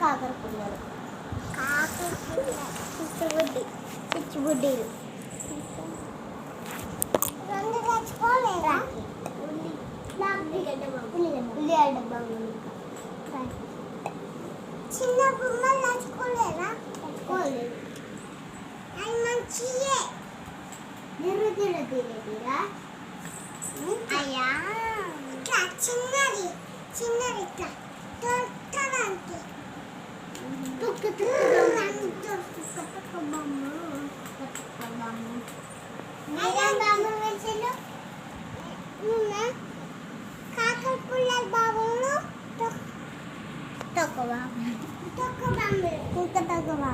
కాకర పుల్లలు. కాకర పుల్ల. చిచ్చుబుడ్డి చిచ్చుబుడ్డీలు రెండు తెచ్చుకోలేదా ఉల్లి ఉల్లిగడ్డ బాగుంది చిన్న బొమ్మలు తెచ్చుకోలేదా తెచ్చుకోలేదు. అవి మంచియే. దిర్రు దిర్రు దిర్రు దిరా అయ్యా. ఇట్లా Signalita, davanti. Tutto, tutto davanti. আমার বাবা হয়েছিল না কাকার পুলার বাবা হলো টক বাবা টক বাবা টক বাবা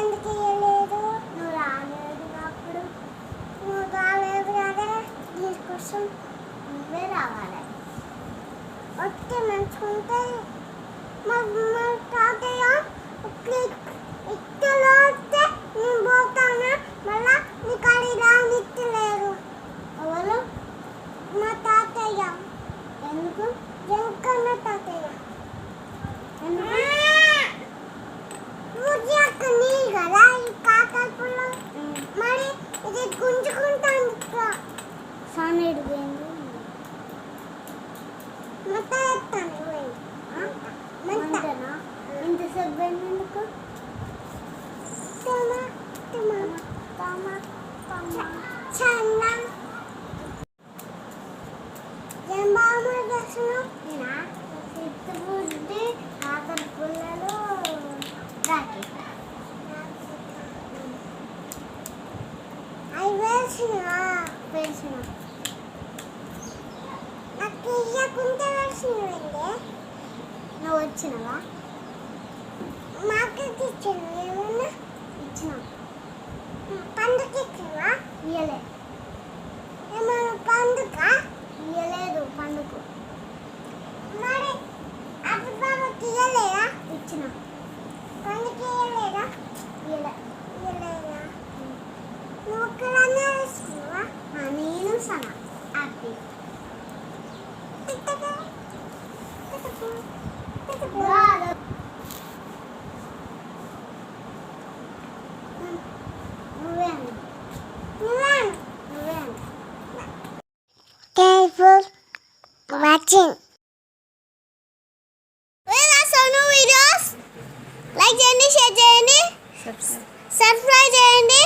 నాకెందుకు ఇవ్వలేదు నువ్వు రాలేదు అప్పుడు నువ్వు రాలేదు కదా దీనికోసం నువ్వే రావాలి వస్తే మంచుకుంటే మా మా తాతయ్య ఇక్కడ వేసిన నాకు ఇయ్యకుంటే వేసినవండి నువ్వు వచ్చినవా మాకు ఇచ్చిన ఏమన్నా watching. వీడియోస్ లైక్ చేయండి షేర్ చేయండి సబ్స్క్రైబ్ చేయండి